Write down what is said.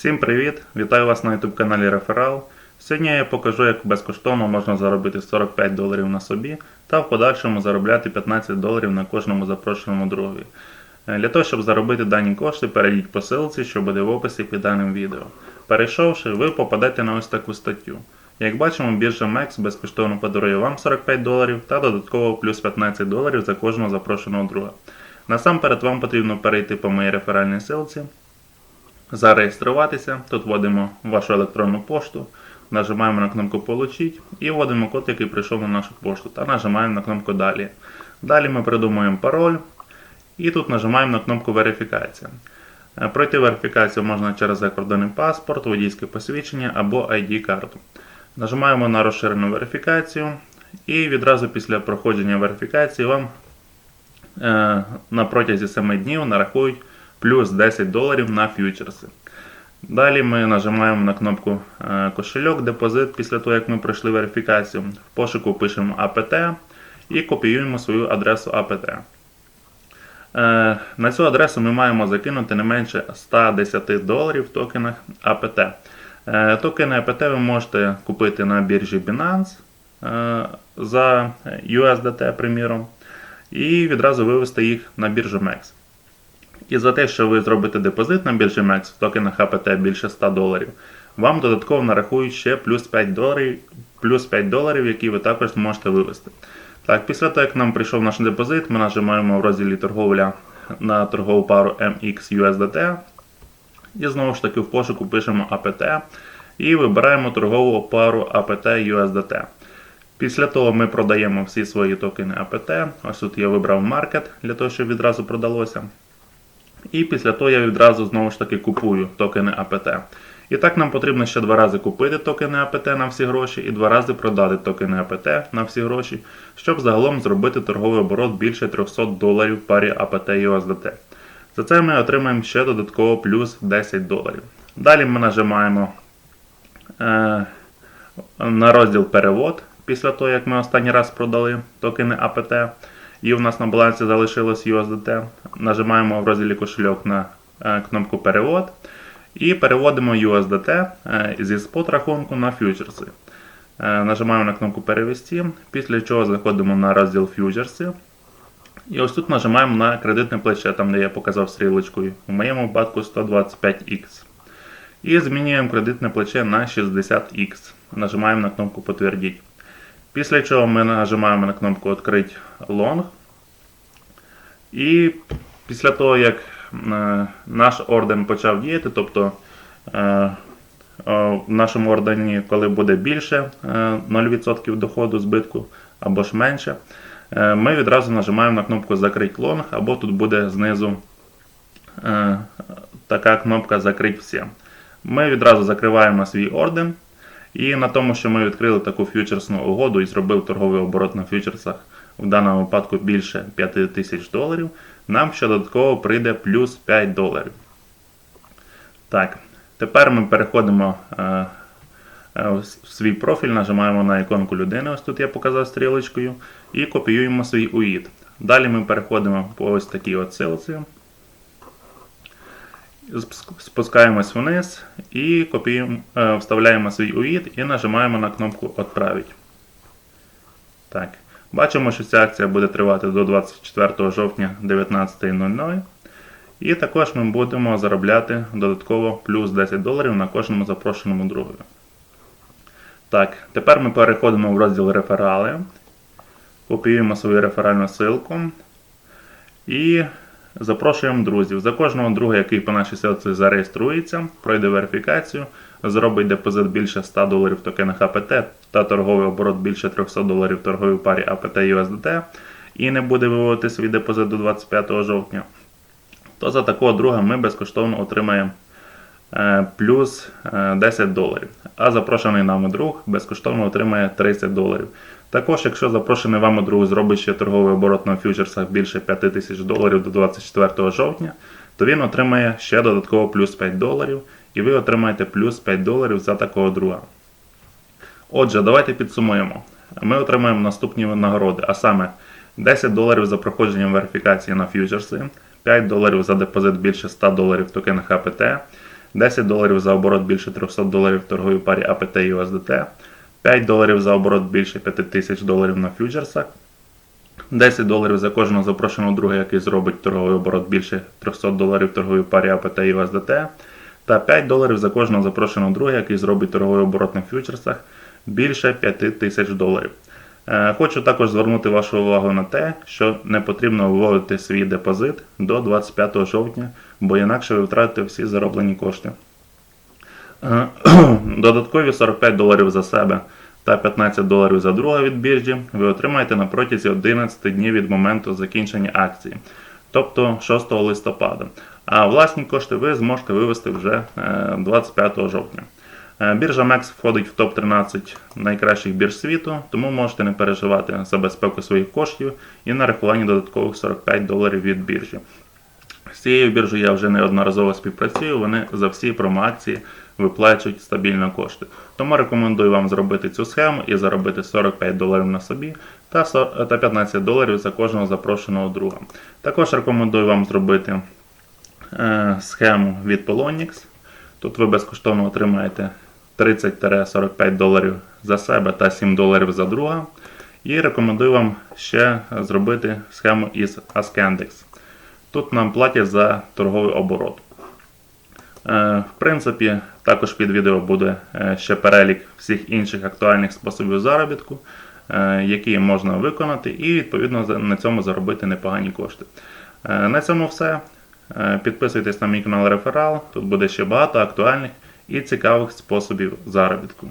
Всім привіт! Вітаю вас на YouTube каналі Реферал. Сьогодні я покажу, як безкоштовно можна заробити 45 доларів на собі та в подальшому заробляти 15 доларів на кожному запрошеному другові. Е, Для того, щоб заробити дані кошти, перейдіть по ссылці, що буде в описі під даним відео. Перейшовши, ви попадете на ось таку статтю. Як бачимо, біржа MEX безкоштовно подарує вам 45 доларів та додатково плюс 15 доларів за кожного запрошеного друга. Насамперед вам потрібно перейти по моїй реферальній ссылці, зареєструватися. Тут вводимо вашу електронну пошту, нажимаємо на кнопку Получить і вводимо код, який прийшов на нашу пошту, та нажимаємо на кнопку Далі. Далі ми придумуємо пароль і тут нажимаємо на кнопку Верифікація. Е, Пройти верифікацію можна через закордонний паспорт, водійське посвідчення або ID-карту. Нажимаємо на розширену верифікацію і відразу після проходження верифікації вам е, на протязі 7 днів нарахують плюс 10 доларів на фьючерси. Далі ми нажимаємо на кнопку е, кошельок, депозит після того, як ми пройшли верифікацію. В пошуку пишемо APT і копіюємо свою адресу APT. Е, На цю адресу ми маємо закинути не менше 110 доларів в токенах APT. Е, Токени APT ви можете купити на біржі Binance за USDT, приміром, і відразу вивести їх на біржу MEX. І за те, що ви зробите депозит на біржі MEX в токенах APT більше 100 доларів, вам додатково нарахують ще плюс 5 доларів, плюс 5 доларів, які ви також зможете вивести. Так, після того, як нам прийшов наш депозит, ми нажимаємо в розділі торговля на торгову пару MX USDT. І знову ж таки в пошуку пишемо APT і вибираємо торгову пару APT USDT. Після того ми продаємо всі свої токени APT. Ось тут я вибрав Market для того, щоб відразу продалося. І після того я відразу знову ж таки купую токени APT. І так нам потрібно ще два рази купити токени APT на всі гроші і два рази продати токени APT на всі гроші, щоб загалом зробити торговий оборот більше 300 доларів в парі APT USDT. За це ми отримаємо ще додатково плюс 10 доларів. Далі ми нажимаємо е, на розділ перевод після того, як ми останній раз продали токени APT. І у нас на балансі залишилось USDT. Нажимаємо в розділі кошельок на е, кнопку перевод. І переводимо USDT е, зі спот рахунку на фьючерси. Е, Нажимаємо на кнопку перевести, після чого заходимо на розділ фьючерси. І ось тут нажимаємо на кредитне плече, там де я показав стрілочкою. У моєму випадку 125X. І змінюємо кредитне плече на 60X. Нажимаємо на кнопку Підтвердіть. Після чого ми нажимаємо на кнопку Відкрити лонг. І після того, як е, наш орден почав діяти, тобто е, е, в нашому ордені, коли буде більше е, 0% доходу збитку або ж менше, ми відразу нажимаємо на кнопку Закрить лонг, або тут буде знизу така кнопка Закрить все. Ми відразу закриваємо свій орден. І на тому, що ми відкрили таку фьючерсну угоду і зробив торговий оборот на фьючерсах в даному випадку більше 5 тисяч доларів, нам ще додатково прийде плюс 5 доларів. Так, тепер ми переходимо е, е, в свій профіль, нажимаємо на іконку людини, ось тут я показав стрілочкою, і копіюємо свій УІД. Далі ми переходимо по ось такій от ссылці. Спускаємось вниз і копіюємо, е, вставляємо свій УІД і нажимаємо на кнопку Отправить. Так. Бачимо, що ця акція буде тривати до 24 жовтня 19.00. І також ми будемо заробляти додатково плюс 10 доларів на кожному запрошеному другові. Так, тепер ми переходимо в розділ реферали. Копіюємо свою реферальну ссылку. І Запрошуємо друзів. За кожного друга, який по нашій ссылці зареєструється, пройде верифікацію, зробить депозит більше 100 доларів в токенах APT та торговий оборот більше 300 доларів в торговій парі APT USDT і не буде виводити свій депозит до 25 жовтня, то за такого друга ми безкоштовно отримаємо е, плюс е, 10 доларів. А запрошений нами друг безкоштовно отримає 30 доларів. Також, якщо запрошений вами друг зробить ще торговий оборот на фьючерсах більше 5 тисяч доларів до 24 жовтня, то він отримає ще додатково плюс 5 доларів, і ви отримаєте плюс 5 доларів за такого друга. Отже, давайте підсумуємо. Ми отримаємо наступні нагороди, а саме 10 доларів за проходження верифікації на фьючерси, 5 доларів за депозит більше 100 доларів в токенах APT, 10 доларів за оборот більше 300 доларів в торговій парі APT і USDT, 5 доларів за оборот більше 5000 доларів на фьючерсах, 10 доларів за кожного запрошеного друга, який зробить торговий оборот більше 300 доларів торговій парі APT і USDT, та 5 доларів за кожного запрошеного друга, який зробить торговий оборот на фьючерсах більше 5000 доларів. Е, Хочу також звернути вашу увагу на те, що не потрібно виводити свій депозит до 25 жовтня, бо інакше ви втратите всі зароблені кошти. Е, Додаткові 45 доларів за себе та 15 доларів за друга від біржі ви отримаєте на протязі 11 днів від моменту закінчення акції, тобто 6 листопада. А власні кошти ви зможете вивести вже е, 25 жовтня. Е, Біржа MEX входить в топ-13 найкращих бірж світу, тому можете не переживати за безпеку своїх коштів і нарахування додаткових 45 доларів від біржі. З цією біржею я вже неодноразово співпрацюю, вони за всі промоакції виплачують стабільно кошти. Тому рекомендую вам зробити цю схему і заробити 45 доларів на собі та 15 доларів за кожного запрошеного друга. Також рекомендую вам зробити е, схему від Polonix. Тут ви безкоштовно отримаєте 30-45 доларів за себе та 7 доларів за друга. І рекомендую вам ще зробити схему із Ascendex. Тут нам платять за торговий оборот. Е, В принципі, також під відео буде е, ще перелік всіх інших актуальних способів заробітку, е, які можна виконати, і відповідно на цьому заробити непогані кошти. На цьому все. Підписуйтесь на мій канал Реферал. Тут буде ще багато актуальних і цікавих способів заробітку.